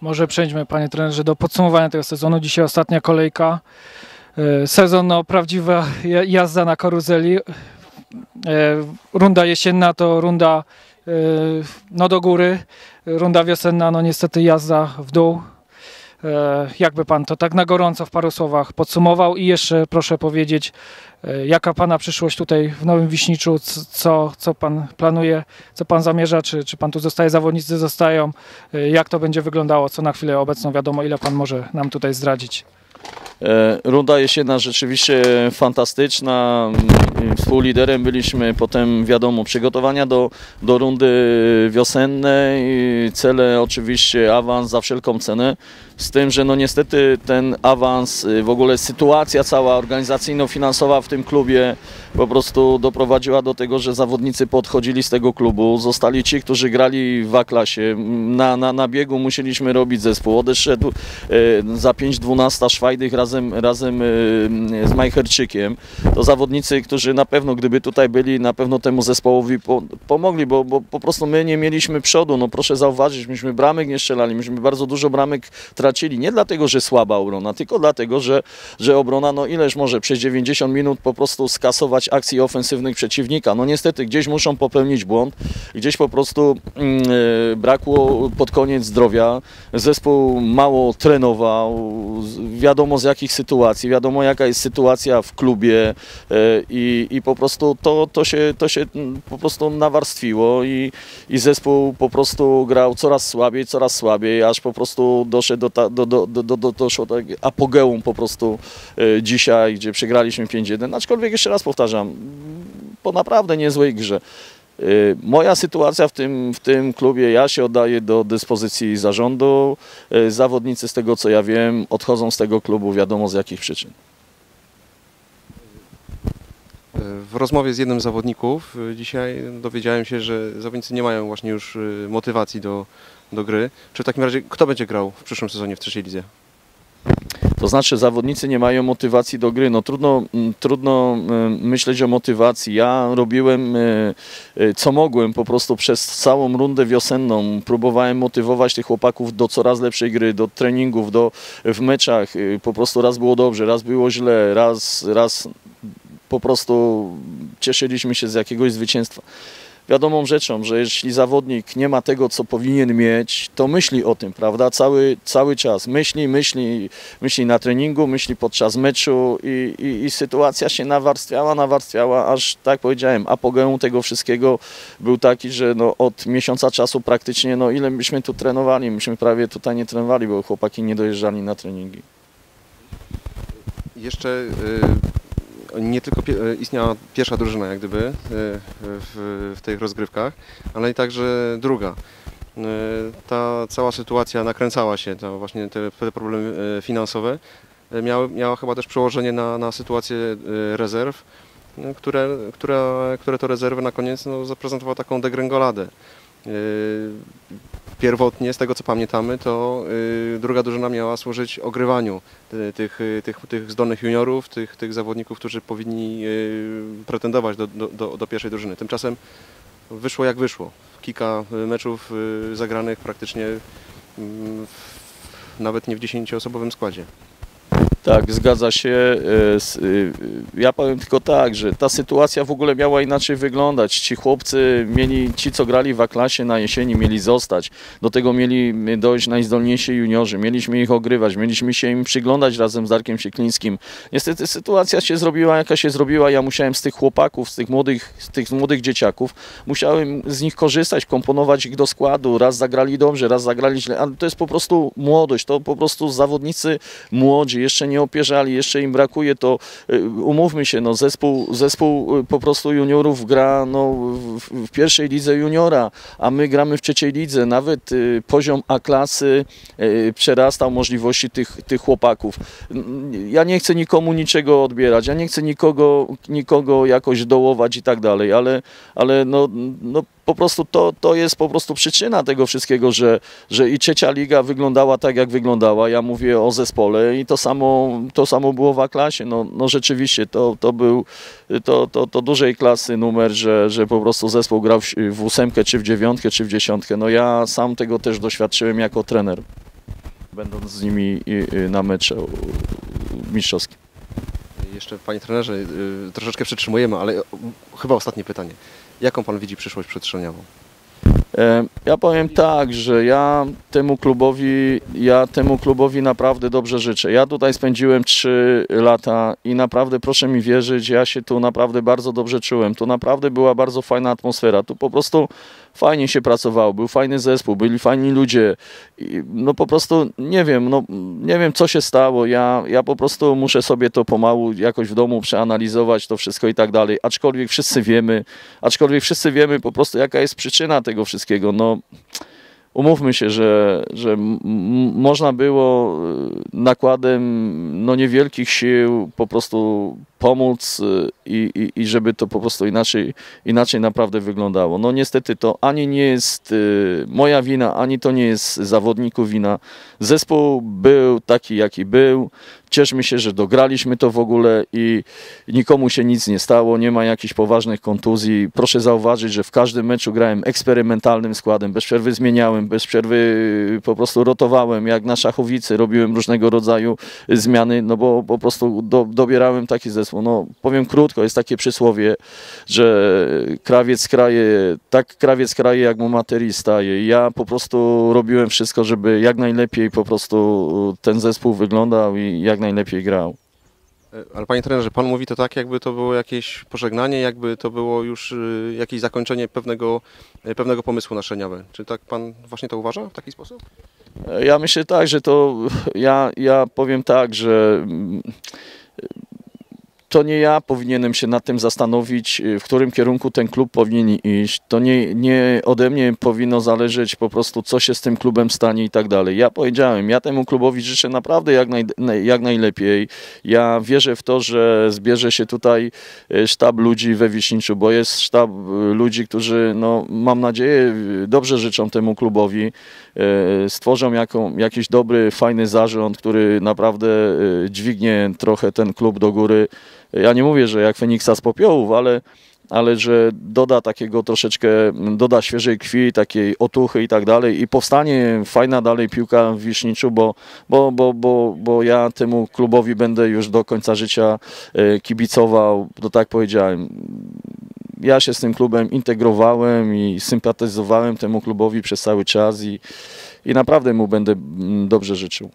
Może przejdźmy, panie trenerze, do podsumowania tego sezonu. Dzisiaj ostatnia kolejka. E, Sezon, no, prawdziwa ja- jazda na karuzeli. E, Runda jesienna to runda e, no, do góry. Runda wiosenna, no niestety jazda w dół. E, Jakby pan to tak na gorąco w paru słowach podsumował i jeszcze proszę powiedzieć, e, jaka pana przyszłość tutaj w Nowym Wiśniczu, co, co pan planuje, co pan zamierza, czy, czy pan tu zostaje, zawodnicy zostają, e, jak to będzie wyglądało, co na chwilę obecną wiadomo, ile pan może nam tutaj zdradzić. E, Runda jesienna rzeczywiście fantastyczna. Mm, Współliderem byliśmy, potem wiadomo, przygotowania do, do rundy wiosennej. Cele oczywiście awans za wszelką cenę. Z tym, że no niestety ten awans, y, w ogóle sytuacja cała organizacyjno-finansowa w tym klubie po prostu doprowadziła do tego, że zawodnicy podchodzili z tego klubu. Zostali ci, którzy grali w A-klasie. Na, na, na biegu musieliśmy robić zespół. Odeszedł e, za 5-12 Szwajdych razem, razem e, z Majcherczykiem. To zawodnicy, którzy na pewno, gdyby tutaj byli, na pewno temu zespołowi po, pomogli, bo, bo po prostu my nie mieliśmy przodu. No proszę zauważyć, myśmy bramek nie strzelali, myśmy bardzo dużo bramek tracili. Nie dlatego, że słaba obrona, tylko dlatego, że, że obrona, no ileż może przez 90 minut po prostu skasować akcji ofensywnych przeciwnika. No niestety gdzieś muszą popełnić błąd, gdzieś po prostu e, brakło pod koniec zdrowia. Zespół mało trenował, z- wiadomo z jakich sytuacji, wiadomo jaka jest sytuacja w klubie e, i, i po prostu to, to, się, to się po prostu nawarstwiło i, i zespół po prostu grał coraz słabiej, coraz słabiej, aż po prostu doszedł do, do, do, do, do, do, doszło do apogeum po prostu e, dzisiaj, gdzie przegraliśmy 5-1, aczkolwiek jeszcze raz powtarzam, po naprawdę niezłej grze. Y, Moja sytuacja w tym, w tym klubie, ja się oddaję do dyspozycji zarządu. Y, Zawodnicy, z tego co ja wiem, odchodzą z tego klubu, wiadomo z jakich przyczyn. W rozmowie z jednym z zawodników y, dzisiaj dowiedziałem się, że zawodnicy nie mają właśnie już y, motywacji do, do gry. Czy w takim razie kto będzie grał w przyszłym sezonie w trzeciej lidze? To znaczy, zawodnicy nie mają motywacji do gry. No trudno, mm, trudno mm, myśleć o motywacji. Ja robiłem y, y, co mogłem po prostu przez całą rundę wiosenną. Próbowałem motywować tych chłopaków do coraz lepszej gry, do treningów, do, w meczach. Y, Po prostu raz było dobrze, raz było źle, raz, raz po prostu cieszyliśmy się z jakiegoś zwycięstwa. Wiadomą rzeczą, że jeśli zawodnik nie ma tego, co powinien mieć, to myśli o tym, prawda? Cały, cały czas myśli, myśli, myśli na treningu, myśli podczas meczu i, i, i sytuacja się nawarstwiała, nawarstwiała, aż tak powiedziałem, apogeum tego wszystkiego był taki, że no, od miesiąca czasu praktycznie, no ile myśmy tu trenowali, myśmy prawie tutaj nie trenowali, bo chłopaki nie dojeżdżali na treningi. Jeszcze y, nie tylko y, istniała pierwsza drużyna jak gdyby y, w, w tych rozgrywkach, ale i także druga. Y, Ta cała sytuacja nakręcała się, to właśnie te, problemy finansowe miały, miała chyba też przełożenie na, na sytuację rezerw, które, które, które to rezerwy na koniec no, zaprezentowały taką degrengoladę. Pierwotnie, z tego co pamiętamy, to y, druga drużyna miała służyć ogrywaniu y, tych, y, tych, tych zdolnych juniorów, tych, tych zawodników, którzy powinni pretendować do, do, do, pierwszej drużyny. Tymczasem wyszło jak wyszło. Kilka meczów zagranych praktycznie mm, w, nawet nie w 10-osobowym składzie. Tak, zgadza się. E, y, Ja powiem tylko tak, że ta sytuacja w ogóle miała inaczej wyglądać. Ci chłopcy mieli, ci co grali w A-klasie na jesieni, mieli zostać. Do tego mieli dojść najzdolniejsi juniorzy. Mieliśmy ich ogrywać, mieliśmy się im przyglądać razem z Darkiem Sieklińskim. Niestety sytuacja się zrobiła, jaka się zrobiła. Ja musiałem z tych chłopaków, z tych młodych, z tych młodych dzieciaków, musiałem z nich korzystać, komponować ich do składu. Raz zagrali dobrze, raz zagrali źle, ale to jest po prostu młodość. To po prostu zawodnicy młodzi, jeszcze nie opierzali, jeszcze im brakuje, to y, umówmy się, no zespół, zespół y, po prostu juniorów gra no, w, w pierwszej lidze juniora, a my gramy w trzeciej lidze. Nawet y, poziom A-klasy y, przerastał możliwości tych, tych chłopaków. Ja nie chcę nikomu niczego odbierać, ja nie chcę nikogo, nikogo jakoś dołować i tak dalej, ale, ale no, no po prostu to, to jest po prostu przyczyna tego wszystkiego, że, że i trzecia liga wyglądała tak, jak wyglądała. Ja mówię o zespole i to samo, to samo było w A-klasie. No, no rzeczywiście to, to był to, to, to dużej klasy numer, że, że po prostu zespół grał w, ósemkę, czy w dziewiątkę, czy w dziesiątkę. No ja sam tego też doświadczyłem jako trener. będąc z nimi na meczu mistrzowskim. Jeszcze panie trenerze, y, troszeczkę przytrzymujemy, ale chyba ostatnie pytanie. Jaką pan widzi przyszłość przedszkoleniową? E, Ja powiem tak, że ja temu klubowi, ja temu klubowi naprawdę dobrze życzę. Ja tutaj spędziłem 3 lata i naprawdę proszę mi wierzyć, ja się tu naprawdę bardzo dobrze czułem. Tu naprawdę była bardzo fajna atmosfera. Tu po prostu fajnie się pracowało, był fajny zespół, byli fajni ludzie. I no po prostu nie wiem, no nie wiem co się stało. Ja, ja po prostu muszę sobie to pomału jakoś w domu przeanalizować to wszystko i tak dalej. Aczkolwiek wszyscy wiemy, aczkolwiek wszyscy wiemy po prostu jaka jest przyczyna tego wszystkiego. No umówmy się, że, że można było y, nakładem no, niewielkich sił po prostu pomóc y, i, i, i żeby to po prostu inaczej, inaczej naprawdę wyglądało. No niestety to ani nie jest y, moja wina, ani to nie jest zawodników wina. Zespół był taki, jaki był. Cieszmy się, że dograliśmy to w ogóle i nikomu się nic nie stało, nie ma jakichś poważnych kontuzji. Proszę zauważyć, że w każdym meczu grałem eksperymentalnym składem, bez przerwy zmieniałem, bez przerwy po prostu rotowałem, jak na szachowicy, robiłem różnego rodzaju zmiany, no bo po prostu do, dobierałem taki zespół. No powiem krótko, jest takie przysłowie, że krawiec kraje, tak krawiec kraje, jak mu materii staje. Ja po prostu robiłem wszystko, żeby jak najlepiej po prostu ten zespół wyglądał i jak najlepiej grał. E, Ale panie trenerze, pan mówi to tak, jakby to było jakieś pożegnanie, jakby to było już y, jakieś zakończenie pewnego, e, pewnego pomysłu na Szeniawę. Czy tak pan właśnie to uważa w taki sposób? Ja myślę tak, że to ja, ja powiem tak, że mm, to nie ja powinienem się nad tym zastanowić, w którym kierunku ten klub powinien iść. To nie, nie ode mnie powinno zależeć po prostu, co się z tym klubem stanie i tak dalej. Ja powiedziałem, ja temu klubowi życzę naprawdę jak, naj, jak najlepiej. Ja wierzę w to, że zbierze się tutaj e, sztab ludzi we Wiśniczu, bo jest sztab e, ludzi, którzy, no, mam nadzieję, dobrze życzą temu klubowi. Stworzą jaką, jakiś dobry, fajny zarząd, który naprawdę dźwignie trochę ten klub do góry. Ja nie mówię, że jak Feniksa z popiołów, ale, ale że doda takiego troszeczkę, doda świeżej krwi, takiej otuchy i tak dalej i powstanie fajna dalej piłka w Wiszniczu, bo, bo, bo, bo, bo ja temu klubowi będę już do końca życia e, kibicował, to tak powiedziałem. Ja się z tym klubem integrowałem i sympatyzowałem temu klubowi przez cały czas i, i naprawdę mu będę mm, dobrze życzył.